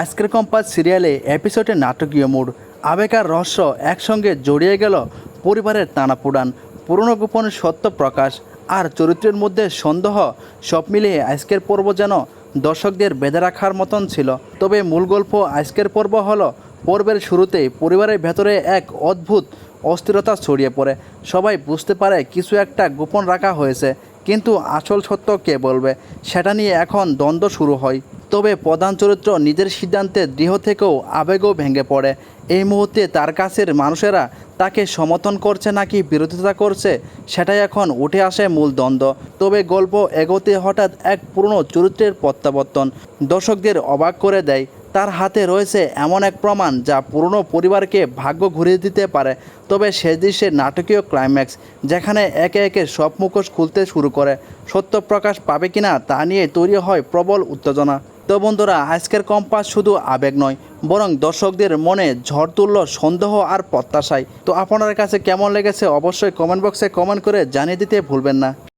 আজকের কম্পাস সিরিয়ালে এপিসোডে নাটকীয় মুড আবেগ আর রহস্য একসঙ্গে জড়িয়ে গেল পরিবারের টানাপোড়ান পুরনো গোপন সত্য প্রকাশ আর চরিত্রের মধ্যে সন্দেহ, সব মিলিয়ে আজকের পর্ব যেন দর্শকদের বেঁধে রাখার মতন ছিল। তবে মূল গল্প আজকের পর্ব হলো, পর্বের শুরুতেই পরিবারের ভেতরে এক অদ্ভুত অস্থিরতা ছড়িয়ে পড়ে। সবাই বুঝতে পারে কিছু একটা গোপন রাখা হয়েছে, কিন্তু আসল সত্য কে বলবে, সেটা নিয়ে এখন দ্বন্দ্ব শুরু হয়। তবে প্রধান চরিত্র নিজের সিদ্ধান্তে দৃঢ় থেকেও আবেগও ভেঙে পড়ে। এই মুহূর্তে তার কাছের মানুষেরা তাকে সমর্থন করছে নাকি বিরোধিতা করছে, সেটাই এখন উঠে আসে মূল দ্বন্দ্ব। তবে গল্প এগোতে হঠাৎ এক পুরনো চরিত্রের প্রত্যাবর্তন। দর্শকদের অবাক করে দেয়, তার হাতে রয়েছে এমন এক প্রমাণ যা পুরনো পরিবারকে ভাগ্য ঘুরিয়ে দিতে পারে। তবে শেষ দৃশ্যের নাটকীয় ক্লাইম্যাক্স যেখানে একে একে সব মুখোশ খুলতে শুরু করে। সত্য প্রকাশ পাবে কিনা তা নিয়ে তৈরি হয় প্রবল উত্তেজনা। তো বন্ধুরা, আজকের কম্পাস শুধু আবেগ নয়, বরং দর্শকদের মনে ঝড় তুলল সন্দেহ আর প্রত্যাশায় তো আপনার কাছে কেমন লেগেছে অবশ্যই কমেন্ট বক্সে কমেন্ট করে জানিয়ে দিতে ভুলবেন না।